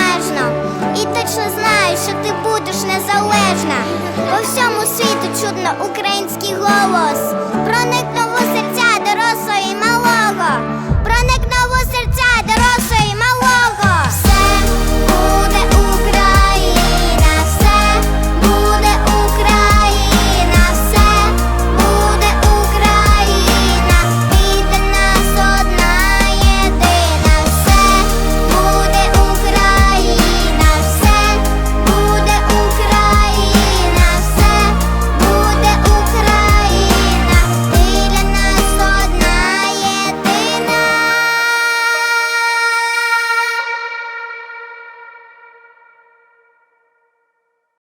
безмежно. І точно знаю, що ти будеш незалежна. По всьому світу чудно український голос.